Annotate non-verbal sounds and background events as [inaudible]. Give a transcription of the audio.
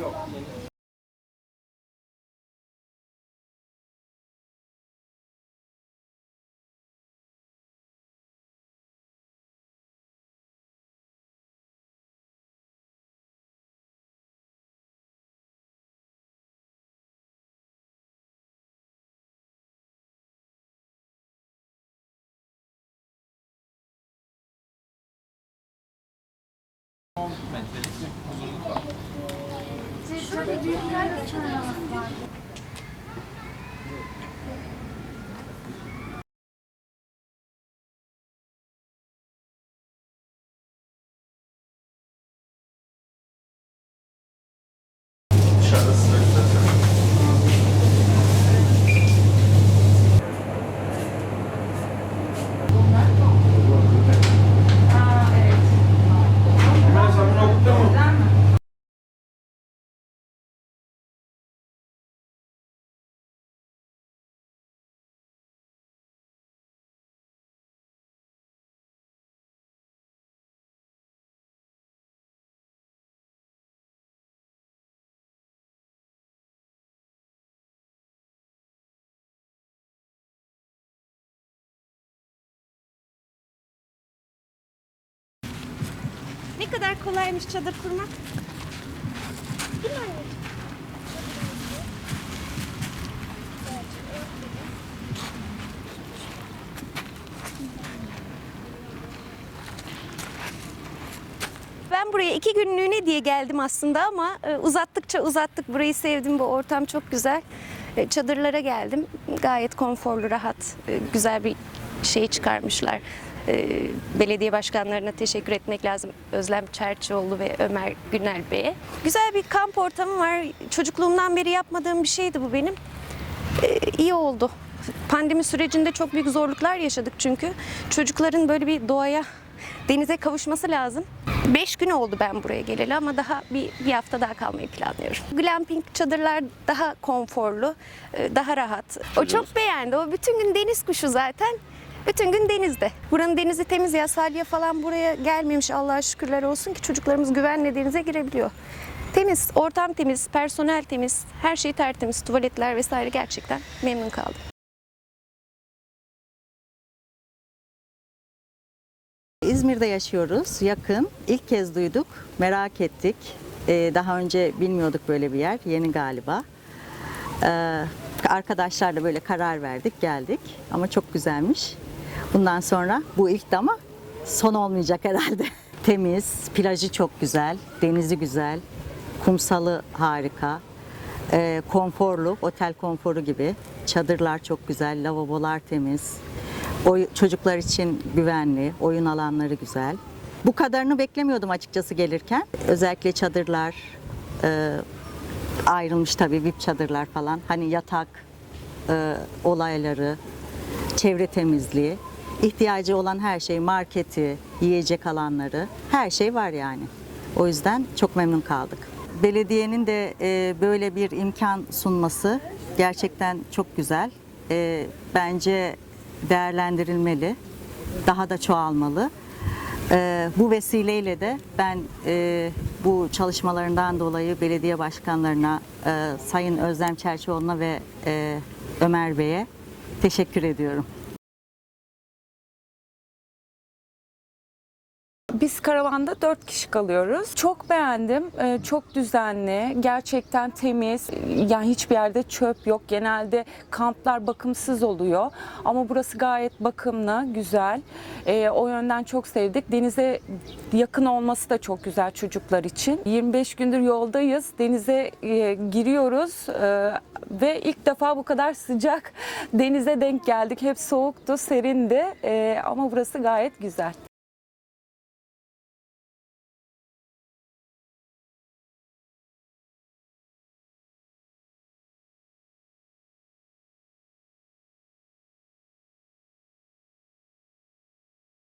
Yok. metrelik bir uzunluk var. Şöyle büyükler de var. Ne kadar kolaymış çadır kurmak. Değil mi anneciğim? Ben buraya iki günlüğüne diye geldim aslında ama e, uzattıkça uzattık. Burayı sevdim. Bu ortam çok güzel. E, Çadırlara geldim. Gayet konforlu, rahat, e, güzel bir şey çıkarmışlar. E, Belediye başkanlarına teşekkür etmek lazım. Özlem Çerçioğlu ve Ömer Günel Bey'e. Güzel bir kamp ortamı var. Çocukluğumdan beri yapmadığım bir şeydi bu benim. E, iyi oldu. Pandemi sürecinde çok büyük zorluklar yaşadık çünkü. Çocukların böyle bir doğaya, denize kavuşması lazım. Beş gün oldu ben buraya geleli ama daha bir, bir hafta daha kalmayı planlıyorum. Glamping çadırlar daha konforlu, e, daha rahat. O çok beğendi. O bütün gün deniz kuşu zaten. Bütün gün denizde. Buranın denizi temiz ya. Salya falan buraya gelmemiş Allah'a şükürler olsun ki çocuklarımız güvenle denize girebiliyor. Temiz, ortam temiz, personel temiz, her şey tertemiz, tuvaletler vesaire gerçekten memnun kaldım. İzmir'de yaşıyoruz, yakın. İlk kez duyduk, merak ettik. Ee, daha önce bilmiyorduk böyle bir yer, yeni galiba. Ee, arkadaşlarla böyle karar verdik, geldik. Ama çok güzelmiş. Bundan sonra bu ilk ama son olmayacak herhalde. [laughs] Temiz, plajı çok güzel, denizi güzel, kumsalı harika. Ee, konforlu, otel konforu gibi. Çadırlar çok güzel, lavabolar temiz. Oy, çocuklar için güvenli, oyun alanları güzel. Bu kadarını beklemiyordum açıkçası gelirken. Özellikle çadırlar, e, ayrılmış tabii VIP çadırlar falan. Hani yatak e, olayları, çevre temizliği, ihtiyacı olan her şey, marketi, yiyecek alanları, her şey var yani. O yüzden çok memnun kaldık. Belediyenin de e, böyle bir imkan sunması gerçekten çok güzel. E, bence değerlendirilmeli, daha da çoğalmalı. E, bu vesileyle de ben bu çalışmalarından dolayı belediye başkanlarına, Sayın Özlem Çerçioğlu'na ve Ömer Bey'e teşekkür ediyorum. Biz karavanda 4 kişi kalıyoruz. Çok beğendim. Ee, Çok düzenli. Gerçekten temiz. Yani hiçbir yerde çöp yok. Genelde kamplar bakımsız oluyor. Ama burası gayet bakımlı, güzel. Ee, O yönden çok sevdik. Denize yakın olması da çok güzel çocuklar için. 25 gündür yoldayız. Denize e, giriyoruz Ee, ve ilk defa bu kadar sıcak [laughs] denize denk geldik. Hep soğuktu, serindi. Ama burası gayet güzel.